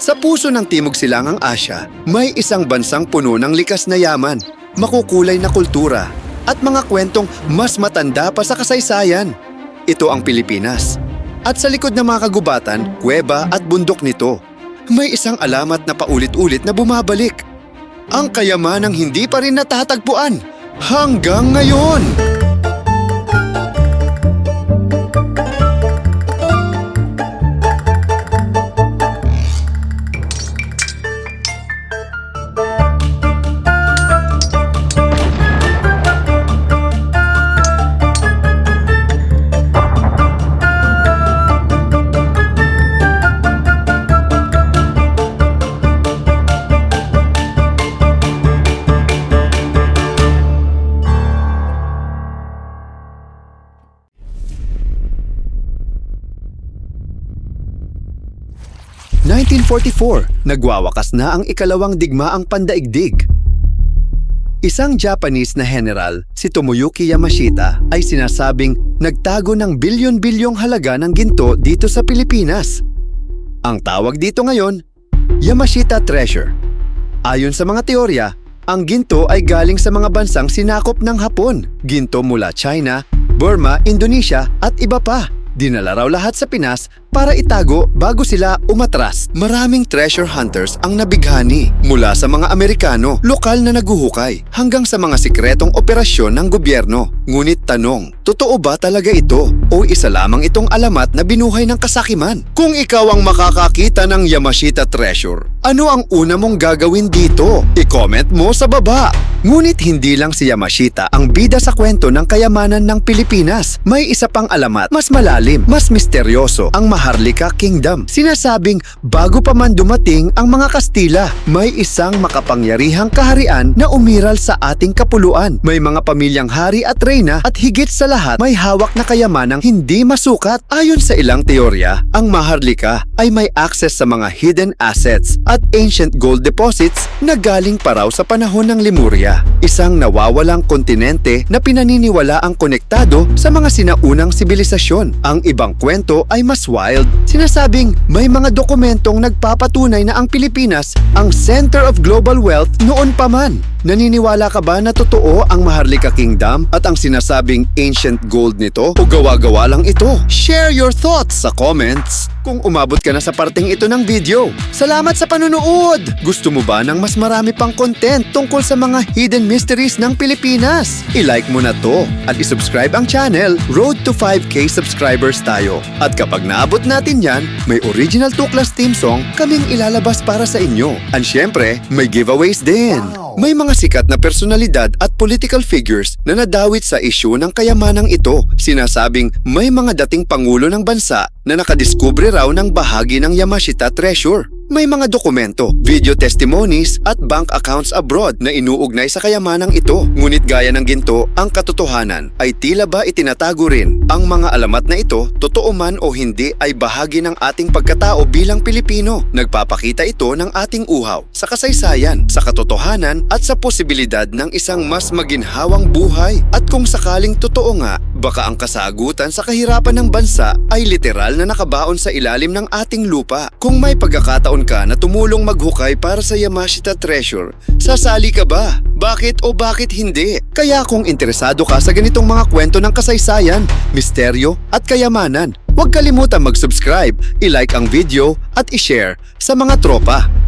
Sa puso ng Timog Silangang Asya, may isang bansang puno ng likas na yaman, makukulay na kultura, at mga kwentong mas matanda pa sa kasaysayan. Ito ang Pilipinas. At sa likod ng mga kagubatan, kuweba at bundok nito, may isang alamat na paulit-ulit na bumabalik. Ang kayamanang hindi pa rin natatagpuan hanggang ngayon. – 1944, nagwawakas na ang ikalawang digmaang pandaigdig. Isang Japanese na general, si Tomoyuki Yamashita, ay sinasabing nagtago ng bilyon-bilyong halaga ng ginto dito sa Pilipinas. Ang tawag dito ngayon, Yamashita Treasure. Ayon sa mga teorya, ang ginto ay galing sa mga bansang sinakop ng Hapon, ginto mula China, Burma, Indonesia at iba pa. Dinala raw lahat sa Pinas para itago bago sila umatras. Maraming treasure hunters ang nabighani mula sa mga Amerikano, lokal na naguhukay, hanggang sa mga sikretong operasyon ng gobyerno. Ngunit tanong, totoo ba talaga ito o isa lamang itong alamat na binuhay ng kasakiman? Kung ikaw ang makakakita ng Yamashita Treasure, ano ang una mong gagawin dito? I-comment mo sa baba. Ngunit hindi lang si Yamashita ang bida sa kwento ng kayamanan ng Pilipinas. May isa pang alamat, mas malalim, mas misteryoso, ang Maharlika Kingdom. Sinasabing bago pa man dumating ang mga Kastila, may isang makapangyarihang kaharian na umiral sa ating kapuluan. May mga pamilyang hari at reyna at higit sa lahat may hawak na kayamanang hindi masukat. Ayon sa ilang teorya, ang Maharlika ay may access sa mga hidden assets at ancient gold deposits na galing pa raw sa panahon ng Lemuria. Isang nawawalang kontinente na pinaniniwala ang konektado sa mga sinaunang sibilisasyon. Ang ibang kwento ay mas wild. Sinasabing may mga dokumentong nagpapatunay na ang Pilipinas ang center of global wealth noon pa man. Naniniwala ka ba na totoo ang Maharlika Kingdom at ang sinasabing ancient gold nito? O gawa-gawa lang ito? Share your thoughts sa comments kung umabot ka na sa parteng ito ng video. Salamat sa panunood! Gusto mo ba ng mas marami pang content tungkol sa mga hidden mysteries ng Pilipinas? I-like mo na to at isubscribe ang channel Road to 5K subscribers tayo. At kapag naabot natin yan, may original Tuklas theme song kaming ilalabas para sa inyo. And syempre, may giveaways din. May mga sikat na personalidad at political figures na nadawit sa isyu ng kayamanang ito. Sinasabing may mga dating pangulo ng bansa na nakadiskubre raw ng bahagi ng Yamashita Treasure. May mga dokumento, video testimonies at bank accounts abroad na inuugnay sa kayamanang ito. Ngunit gaya ng ginto, ang katotohanan ay tila ba itinatago rin. Ang mga alamat na ito, totoo man o hindi ay bahagi ng ating pagkatao bilang Pilipino. Nagpapakita ito ng ating uhaw sa kasaysayan, sa katotohanan at sa posibilidad ng isang mas maginhawang buhay. At kung sakaling totoo nga, baka ang kasagutan sa kahirapan ng bansa ay literal na nakabaon sa ilalim ng ating lupa. Kung may pagkakataon ka na tumulong maghukay para sa Yamashita Treasure, sasali ka ba? Bakit o bakit hindi? Kaya kung interesado ka sa ganitong mga kwento ng kasaysayan, misteryo at kayamanan, huwag kalimutan mag-subscribe, i-like ang video at i-share sa mga tropa.